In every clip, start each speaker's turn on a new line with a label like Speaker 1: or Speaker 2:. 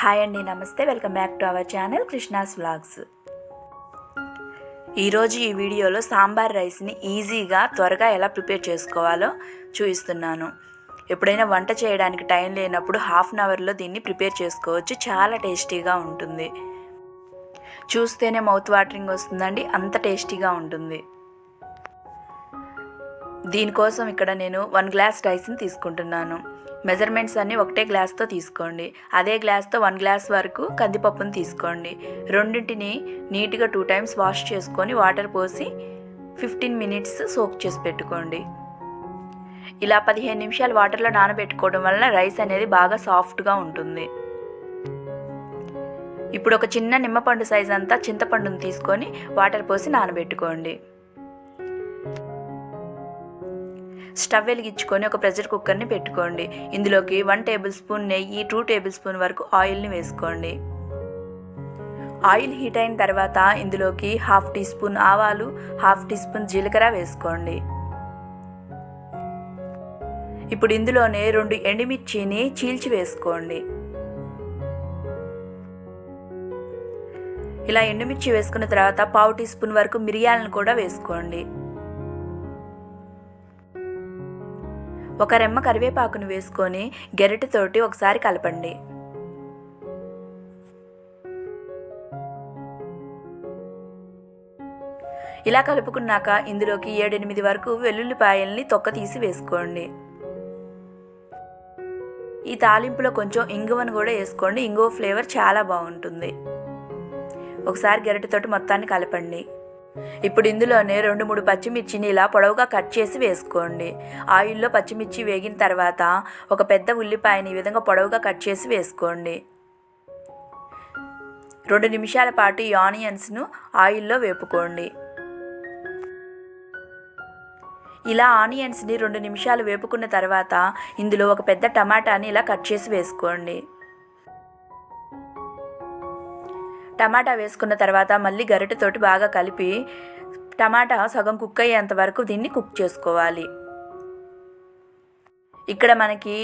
Speaker 1: Hi అండి నమస్తే. Welcome back to our channel Krishna's vlogs. ఈరోజు ఈ వీడియోలో సాంబార్ రైస్ని ఈజీగా త్వరగా ఎలా ప్రిపేర్ చేసుకోవాలో చూపిస్తున్నాను. ఎప్పుడైనా వంట చేయడానికి టైం లేనప్పుడు హాఫ్ అన్ అవర్లో దీన్ని ప్రిపేర్ చేసుకోవచ్చు. చాలా టేస్టీగా ఉంటుంది. చూస్తేనే మౌత్ వాటరింగ్ వస్తుందండి అంత టేస్టీగా ఉంటుంది. దీనికోసం ఇక్కడ నేను వన్ గ్లాస్ రైస్ని తీసుకుంటున్నాను. మెజర్మెంట్స్ అన్నీ ఒకటే గ్లాస్తో తీసుకోండి. అదే గ్లాస్తో వన్ గ్లాస్ వరకు కందిపప్పును తీసుకోండి. రెండింటిని నీట్గా టూ టైమ్స్ వాష్ చేసుకొని వాటర్ పోసి ఫిఫ్టీన్ మినిట్స్ సోక్ చేసి పెట్టుకోండి. ఇలా పదిహేను నిమిషాలు వాటర్లో నానబెట్టుకోవడం వలన రైస్ అనేది బాగా సాఫ్ట్గా ఉంటుంది. ఇప్పుడు ఒక చిన్న నిమ్మపండు సైజ్ అంతా చింతపండును తీసుకొని వాటర్ పోసి నానబెట్టుకోండి. స్టవ్ వెలిగించుకొని ఒక ప్రెషర్ కుక్కర్ని పెట్టుకోండి. ఇందులోకి వన్ టేబుల్ స్పూన్ నెయ్యి టూ టేబుల్ స్పూన్ వరకు ఆయిల్ని వేసుకోండి. ఆయిల్ హీట్ అయిన తర్వాత ఇందులోకి హాఫ్ టీ స్పూన్ ఆవాలు హాఫ్ టీ స్పూన్ జీలకర్ర వేసుకోండి. ఇప్పుడు ఇందులోనే రెండు ఎండుమిర్చిని చీల్చి వేసుకోండి. ఇలా ఎండుమిర్చి వేసుకున్న తర్వాత పావు టీ స్పూన్ వరకు మిరియాలను కూడా వేసుకోండి. ఒక రెమ్మ కరివేపాకును వేసుకొని గెరటితోటి ఒకసారి కలపండి. ఇలా కలుపుకున్నాక ఇందులోకి ఏడెనిమిది వరకు వెల్లుల్లిపాయల్ని తొక్క తీసి వేసుకోండి. ఈ తాలింపులో కొంచెం ఇంగువను కూడా వేసుకోండి. ఇంగువ ఫ్లేవర్ చాలా బాగుంటుంది. ఒకసారి గెరటితోటి మొత్తాన్ని కలపండి. ఇప్పుడు ఇందులోనే రెండు మూడు పచ్చిమిర్చిని ఇలా పొడవుగా కట్ చేసి వేసుకోండి. ఆయిల్లో పచ్చిమిర్చి వేగిన తర్వాత ఒక పెద్ద ఉల్లిపాయని ఈ విధంగా పొడవుగా కట్ చేసి వేసుకోండి. రెండు నిమిషాల పాటు ఈ ఆనియన్స్ను ఆయిల్లో వేపుకోండి. ఇలా ఆనియన్స్ని రెండు నిమిషాలు వేపుకున్న తర్వాత ఇందులో ఒక పెద్ద టమాటాని ఇలా కట్ చేసి వేసుకోండి. టమాటా వేసుకున్న తర్వాత మళ్ళీ గరిటెతోటి బాగా కలిపి టమాటా సగం కుక్ అయ్యేంత వరకు దీన్ని కుక్ చేసుకోవాలి. ఇక్కడ మనకి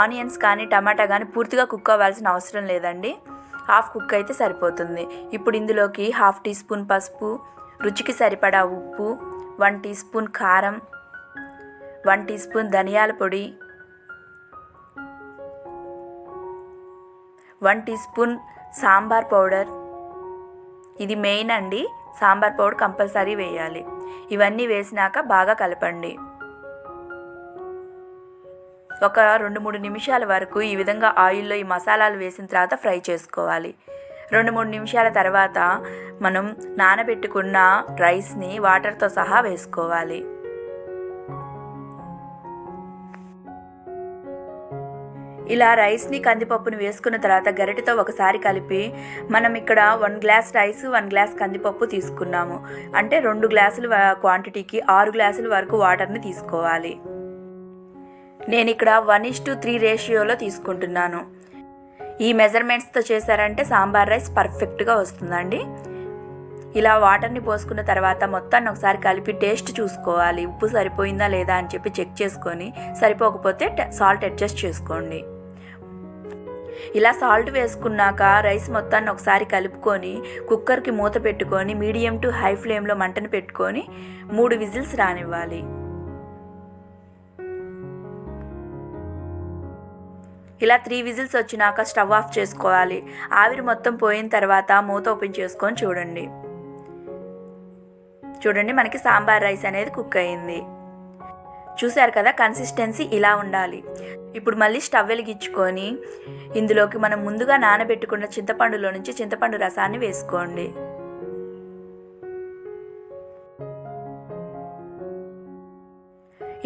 Speaker 1: ఆనియన్స్ కానీ టమాటా కానీ పూర్తిగా కుక్ అవ్వాల్సిన అవసరం లేదండి. హాఫ్ కుక్ అయితే సరిపోతుంది. ఇప్పుడు ఇందులోకి హాఫ్ టీ స్పూన్ పసుపు రుచికి సరిపడా ఉప్పు వన్ టీ స్పూన్ కారం వన్ టీ స్పూన్ ధనియాల పొడి one teaspoon sambar powder ఇది మెయిన్ అండి. సాంబార్ పౌడర్ కంపల్సరీ వేయాలి. ఇవన్నీ వేసినాక బాగా కలపండి. ఒక రెండు మూడు నిమిషాల వరకు ఈ విధంగా ఆయిల్లో ఈ మసాలాలు వేసిన తర్వాత ఫ్రై చేసుకోవాలి. రెండు మూడు నిమిషాల తర్వాత మనం నానబెట్టుకున్న రైస్ని వాటర్తో సహా వేసుకోవాలి. ఇలా రైస్ని కందిపప్పుని వేసుకున్న తర్వాత గరిటెతో ఒకసారి కలిపి మనం ఇక్కడ one glass rice one glass కందిపప్పు తీసుకున్నాము. అంటే రెండు గ్లాసులు క్వాంటిటీకి ఆరు గ్లాసుల వరకు వాటర్ని తీసుకోవాలి. నేను ఇక్కడ వన్ ఇస్ టు త్రీ రేషియోలో తీసుకుంటున్నాను. ఈ మెజర్మెంట్స్తో చేశారంటే సాంబార్ రైస్ పర్ఫెక్ట్గా వస్తుందండి. ఇలా వాటర్ని పోసుకున్న తర్వాత మొత్తాన్ని ఒకసారి కలిపి టేస్ట్ చూసుకోవాలి. ఉప్పు సరిపోయిందా లేదా అని చెప్పి చెక్ చేసుకొని సరిపోకపోతే సాల్ట్ అడ్జస్ట్ చేసుకోండి. ఇలా సాల్ట్ వేసుకున్నాక రైస్ మొత్తాన్ని ఒకసారి కలుపుకొని కుక్కర్కి మూత పెట్టుకొని మీడియం టు హై ఫ్లేమ్లో మంటను పెట్టుకొని మూడు విజిల్స్ రానివ్వాలి. ఇలా త్రీ విజిల్స్ వచ్చినాక స్టవ్ ఆఫ్ చేసుకోవాలి. ఆవిరి మొత్తం పోయిన తర్వాత మూత ఓపెన్ చేసుకొని చూడండి. చూడండి మనకి సాంబార్ రైస్ అనేది కుక్ అయింది. చూశారు కదా కన్సిస్టెన్సీ ఇలా ఉండాలి. ఇప్పుడు మళ్ళీ స్టవ్ వెలిగించుకొని ఇందులోకి మనం ముందుగా నానబెట్టుకున్న చింతపండులో నుంచి చింతపండు రసాన్ని వేసుకోండి.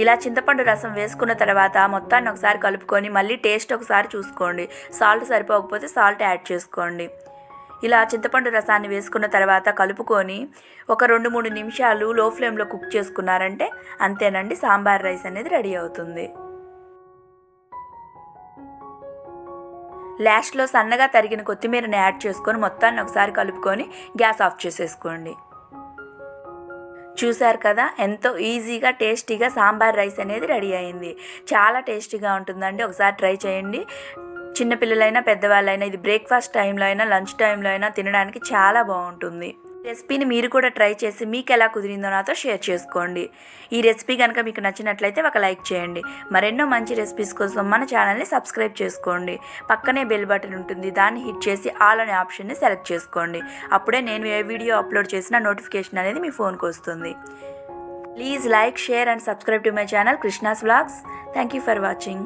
Speaker 1: ఇలా చింతపండు రసం వేసుకున్న తర్వాత మొత్తాన్ని ఒకసారి కలుపుకొని మళ్ళీ టేస్ట్ ఒకసారి చూసుకోండి. సాల్ట్ సరిపోకపోతే సాల్ట్ యాడ్ చేసుకోండి. ఇలా చింతపండు రసాన్ని వేసుకున్న తర్వాత కలుపుకొని ఒక రెండు మూడు నిమిషాలు లో ఫ్లేమ్లో కుక్ చేసుకున్నారంటే అంతేనండి సాంబార్ రైస్ అనేది రెడీ అవుతుంది. లాస్ట్లో సన్నగా తరిగిన కొత్తిమీరని యాడ్ చేసుకొని మొత్తాన్ని ఒకసారి కలుపుకొని గ్యాస్ ఆఫ్ చేసేసుకోండి. చూశారు కదా ఎంతో ఈజీగా టేస్టీగా సాంబార్ రైస్ అనేది రెడీ అయింది. చాలా టేస్టీగా ఉంటుందండి. ఒకసారి ట్రై చేయండి. చిన్నపిల్లలైనా పెద్దవాళ్ళైనా ఇది బ్రేక్ఫాస్ట్ టైంలో అయినా లంచ్ టైంలో అయినా తినడానికి చాలా బాగుంటుంది. రెసిపీని మీరు కూడా ట్రై చేసి మీకు ఎలా కుదిరిందో నాతో షేర్ చేసుకోండి. ఈ రెసిపీ కనుక మీకు నచ్చినట్లయితే ఒక లైక్ చేయండి. మరెన్నో మంచి రెసిపీస్ కోసం మన ఛానల్ని సబ్స్క్రైబ్ చేసుకోండి. పక్కనే బెల్ బటన్ ఉంటుంది. దాన్ని హిట్ చేసి ఆల్ అనే ఆప్షన్ని సెలెక్ట్ చేసుకోండి. అప్పుడే నేను ఏ వీడియో అప్లోడ్ చేసినా నోటిఫికేషన్ అనేది మీ ఫోన్కి వస్తుంది. Please like share and subscribe to my channel Krishna's vlogs. Thank you for watching.